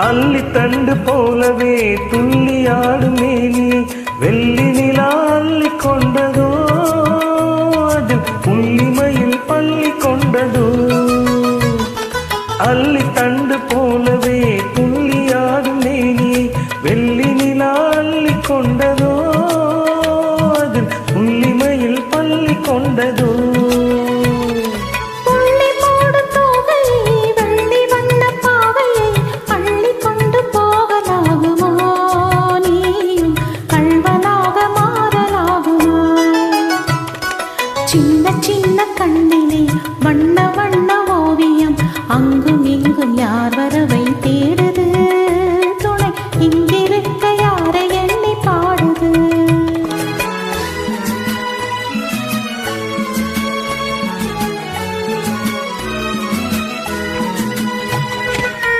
அள்ளித்தண்டு போலவே துள்ளியாடும் மேனி வெள்ளி நிலா அள்ளி கொண்டதோ அது புள்ளிமையில் பள்ளி கொண்டதோ. அள்ளித்தண்டு போலவே துள்ளியாடும் மேனி வெள்ளி நிலா அள்ளி கொண்டதோ சின்ன சின்ன கண்ணிலே வண்ண வண்ண ஓவியம். அங்கும்